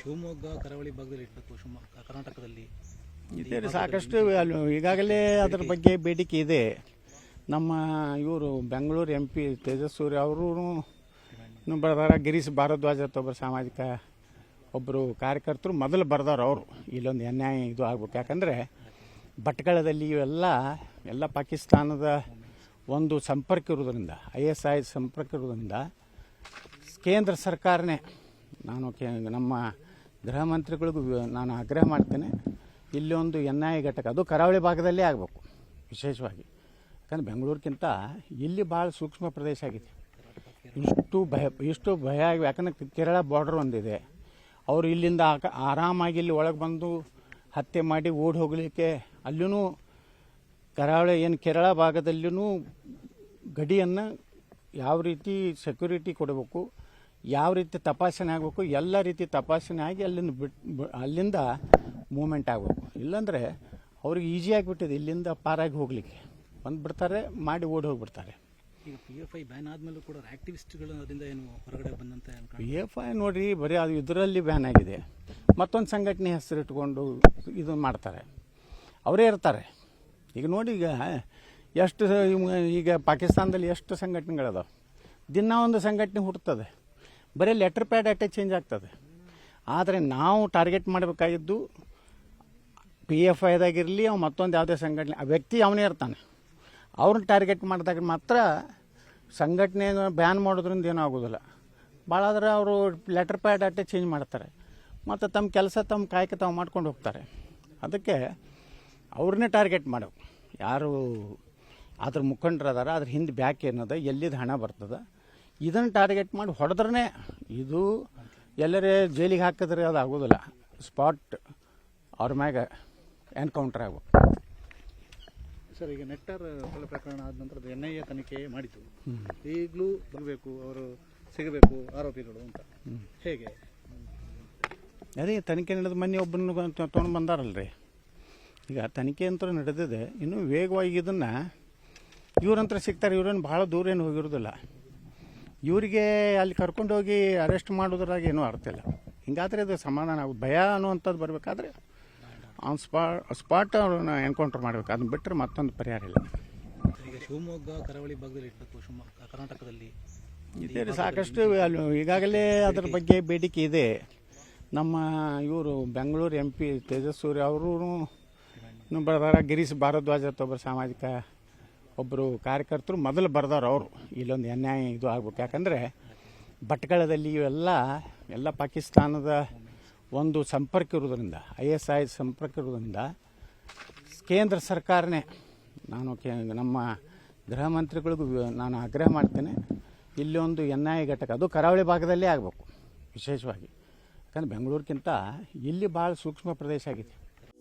ಶಿವಮೊಗ್ಗ ಕರಾವಳಿ ಭಾಗದಲ್ಲಿ ಇಡಬೇಕು ಶಿವಮೊಗ್ಗ ಕರ್ನಾಟಕದಲ್ಲಿ. ಇದೆ ಸಾಕಷ್ಟು ಅಲ್ಲಿ ಈಗಾಗಲೇ ಅದ್ರ ಬಗ್ಗೆ ಬೇಡಿಕೆ ಇದೆ. ನಮ್ಮ ಇವರು ಬೆಂಗಳೂರು ಎಂ ಪಿ ತೇಜಸ್ಸೂರಿ ಅವರು ಬರ್ದಾರ. ಗಿರೀಶ್ ಭಾರದ್ವಾಜ್ ಅಂತ ಒಬ್ಬರು ಸಾಮಾಜಿಕ ಒಬ್ಬರು ಕಾರ್ಯಕರ್ತರು ಮೊದಲು ಬರ್ದಾರ ಅವರು. ಇಲ್ಲೊಂದು ಅನ್ಯಾಯ ಇದು ಆಗ್ಬೇಕು. ಯಾಕಂದರೆ ಭಟ್ಕಳದಲ್ಲಿ ಇವೆಲ್ಲ ಎಲ್ಲ ಪಾಕಿಸ್ತಾನದ ಒಂದು ಸಂಪರ್ಕ ಇರೋದ್ರಿಂದ ಐ ಎಸ್ ಐ ಸಂಪರ್ಕ ಇರೋದ್ರಿಂದ ಕೇಂದ್ರ ಸರ್ಕಾರನೇ ನಾನು ಕೇ ನಮ್ಮ ಗೃಹ ಮಂತ್ರಿಗಳಿಗೂ ನಾನು ಆಗ್ರಹ ಮಾಡ್ತೇನೆ, ಇಲ್ಲಿ ಒಂದು ಎನ್ ಐ ಘಟಕ, ಅದು ಕರಾವಳಿ ಭಾಗದಲ್ಲೇ ಆಗಬೇಕು, ವಿಶೇಷವಾಗಿ. ಯಾಕಂದ್ರೆ ಬೆಂಗಳೂರಿಗಿಂತ ಇಲ್ಲಿ ಭಾಳ ಸೂಕ್ಷ್ಮ ಪ್ರದೇಶ ಆಗಿದೆ. ಇಷ್ಟು ಭಯ ಇಷ್ಟು ಭಯ ಆಗಿ ಯಾಕಂದ್ರೆ ಕೇರಳ ಬಾರ್ಡರ್ ಒಂದಿದೆ. ಅವರು ಇಲ್ಲಿಂದ ಆರಾಮಾಗಿ ಇಲ್ಲಿ ಒಳಗೆ ಬಂದು ಹತ್ಯೆ ಮಾಡಿ ಓಡಿ ಹೋಗಲಿಕ್ಕೆ ಅಲ್ಲೂ ಕರಾವಳಿ, ಏನು ಕೇರಳ ಭಾಗದಲ್ಲೂ ಗಡಿಯನ್ನು ಯಾವ ರೀತಿ ಸೆಕ್ಯೂರಿಟಿ ಕೊಡಬೇಕು ಯಾವ ರೀತಿ ತಪಾಸಣೆ ಆಗಬೇಕು ಎಲ್ಲ ರೀತಿ ತಪಾಸಣೆ ಆಗಿ ಅಲ್ಲಿಂದ ಬಿಟ್ ಬ- ಅಲ್ಲಿಂದ ಮೂಮೆಂಟ್ ಆಗಬೇಕು. ಇಲ್ಲಾಂದರೆ ಅವ್ರಿಗೆ ಈಸಿ ಆಗಿಬಿಟ್ಟಿದೆ ಇಲ್ಲಿಂದ ಪಾರಾಗಿ ಹೋಗಲಿಕ್ಕೆ. ಬಂದುಬಿಡ್ತಾರೆ ಮಾಡಿ ಓಡಿ ಹೋಗ್ಬಿಡ್ತಾರೆ. ಈಗ ಪಿ ಎಫ್ ಐ ಬ್ಯಾನ್ ಆದಮೇಲೂ ಕೂಡ ಆ್ಯಕ್ಟಿವಿಸ್ಟ್ಗಳು ಅದರಿಂದ ಏನು ಹೊರಗಡೆ ಬಂದಂತ ಪಿ ಎಫ್ ಐ ನೋಡಿರಿ ಬರೀ ಅದು ಇದರಲ್ಲಿ ಬ್ಯಾನ್ ಆಗಿದೆ. ಮತ್ತೊಂದು ಸಂಘಟನೆ ಹೆಸರಿಟ್ಕೊಂಡು ಇದು ಮಾಡ್ತಾರೆ. ಅವರೇ ಇರ್ತಾರೆ. ಈಗ ನೋಡಿ ಈಗ ಎಷ್ಟು ಈಗ ಪಾಕಿಸ್ತಾನದಲ್ಲಿ ಎಷ್ಟು ಸಂಘಟನೆಗಳದಾವೆ? ದಿನ ಒಂದು ಸಂಘಟನೆ ಹುಟ್ಟುತ್ತದೆ ಬರೀ ಲೆಟರ್ ಪ್ಯಾಡ್ ಅಟ್ಟೆ ಚೇಂಜ್ ಆಗ್ತದೆ. ಆದರೆ ನಾವು ಟಾರ್ಗೆಟ್ ಮಾಡಬೇಕಾಗಿದ್ದು ಪಿ ಎಫ್ ಐದಾಗಿರಲಿ ಅವ ಮತ್ತೊಂದು ಯಾವುದೇ ಸಂಘಟನೆ, ಆ ವ್ಯಕ್ತಿ ಅವನೇ ಇರ್ತಾನೆ. ಅವ್ರನ್ನ ಟಾರ್ಗೆಟ್ ಮಾಡಿದಾಗ ಮಾತ್ರ ಸಂಘಟನೆ ಬ್ಯಾನ್ ಮಾಡೋದ್ರಿಂದ ಏನೂ ಆಗೋದಿಲ್ಲ. ಭಾಳ ಆದರೆ ಅವರು ಲೆಟರ್ ಪ್ಯಾಡ್ ಅಟ್ಟೆ ಚೇಂಜ್ ಮಾಡ್ತಾರೆ. ಮತ್ತು ತಮ್ಮ ಕೆಲಸ ತಮ್ಮ ಕಾಯಕ ತಾವು ಮಾಡ್ಕೊಂಡು ಹೋಗ್ತಾರೆ. ಅದಕ್ಕೆ ಅವ್ರನ್ನೇ ಟಾರ್ಗೆಟ್ ಮಾಡಬೇಕು. ಯಾರು ಅದ್ರ ಮುಖಂಡರದಾರ ಅದ್ರ ಹಿಂದೆ ಬ್ಯಾಕ್ ಏನದ ಎಲ್ಲಿದ್ದು ಹಣ ಬರ್ತದೆ ಇದನ್ನು ಟಾರ್ಗೆಟ್ ಮಾಡಿ ಹೊಡೆದ್ರೆ ಇದು ಎಲ್ಲರೇ ಜೈಲಿಗೆ ಹಾಕಿದ್ರೆ ಅದು ಆಗೋದಿಲ್ಲ. ಸ್ಪಾಟ್ ಅವ್ರ ಮ್ಯಾಗ ಎನ್ಕೌಂಟರ್ ಆಗೋ ಸರ್ ಈಗ ನೆಟ್ಟರ್ ಕೊಲೆ ಪ್ರಕರಣ ಆದ ನಂತರ ಎನ್ ಐ ಎ ತನಿಖೆ ಮಾಡಿತು. ಈಗಲೂ ಬರಬೇಕು ಅವರು ಸಿಗಬೇಕು ಆರೋಪಿಗಳು ಅಂತ. ಹೇಗೆ? ಅದೇ ತನಿಖೆ ನಡೆದ ಮೊನ್ನೆ ಒಬ್ಬರನ್ನು ತೊಗೊಂಡು ಬಂದಾರಲ್ರಿ. ಈಗ ತನಿಖೆ ಅಂತ ನಡೆದಿದೆ. ಇನ್ನೂ ವೇಗವಾಗಿ ಇದನ್ನು ಇವರಂತ್ರ ಸಿಗ್ತಾರೆ. ಇವ್ರೇನು ಭಾಳ ದೂರ ಏನು ಹೋಗಿರೋದಿಲ್ಲ. ಇವರಿಗೆ ಅಲ್ಲಿ ಕರ್ಕೊಂಡೋಗಿ ಅರೆಸ್ಟ್ ಮಾಡೋದ್ರಾಗ ಏನೂ ಅರ್ಥ ಇಲ್ಲ. ಹಿಂಗಾದ್ರೆ ಅದು ಸಮಾಧಾನ ಆಗೋದು. ಭಯ ಅನ್ನುವಂಥದ್ದು ಬರಬೇಕಾದ್ರೆ ಆನ್ ಸ್ಪಾ ಸ್ಪಾಟ್ ಅವ್ರನ್ನ ಎನ್ಕೌಂಟರ್ ಮಾಡಬೇಕು. ಅದನ್ನ ಬಿಟ್ಟರೆ ಮತ್ತೊಂದು ಪರಿಹಾರ ಇಲ್ಲ. ಈಗ ಶಿವಮೊಗ್ಗ ಕರಾವಳಿ ಭಾಗದಲ್ಲಿ ಇಡಬೇಕು ಶಿವಮೊಗ್ಗ ಕರ್ನಾಟಕದಲ್ಲಿ ಇದೆ ಸಾಕಷ್ಟು ಅಲ್ಲಿ ಈಗಾಗಲೇ ಅದ್ರ ಬಗ್ಗೆ ಬೇಡಿಕೆ ಇದೆ. ನಮ್ಮ ಇವರು ಬೆಂಗಳೂರು ಎಂ ಪಿ ತೇಜಸ್ಸೂರಿ ಅವರು ಬರ್ದಾರ. ಗಿರೀಶ್ ಭಾರದ್ವಾಜ್ ಅಂತ ಒಬ್ಬರು ಸಾಮಾಜಿಕ ಒಬ್ಬರು ಕಾರ್ಯಕರ್ತರು ಮೊದಲು ಬರ್ದಾರ ಅವರು. ಇಲ್ಲೊಂದು ಅನ್ಯಾಯ ಇದು ಆಗ್ಬೇಕು. ಯಾಕಂದರೆ ಭಟ್ಕಳದಲ್ಲಿ ಇವೆಲ್ಲ ಎಲ್ಲ ಪಾಕಿಸ್ತಾನದ ಒಂದು ಸಂಪರ್ಕ ಇರೋದ್ರಿಂದ ಐ ಎಸ್ ಐ ಸಂಪರ್ಕ ಇರೋದ್ರಿಂದ ಕೇಂದ್ರ ಸರ್ಕಾರನೇ, ನಾನು ಕೇ, ನಮ್ಮ ಗೃಹ ಮಂತ್ರಿಗಳಿಗೂ ನಾನು ಆಗ್ರಹ ಮಾಡ್ತೇನೆ ಇಲ್ಲಿ ಒಂದು ಎನ್ ಐ ಘಟಕ, ಅದು ಕರಾವಳಿ ಭಾಗದಲ್ಲೇ ಆಗಬೇಕು, ವಿಶೇಷವಾಗಿ. ಯಾಕಂದ್ರೆ ಬೆಂಗಳೂರಿಗಿಂತ ಇಲ್ಲಿ ಭಾಳ ಸೂಕ್ಷ್ಮ ಪ್ರದೇಶ ಆಗಿದೆ.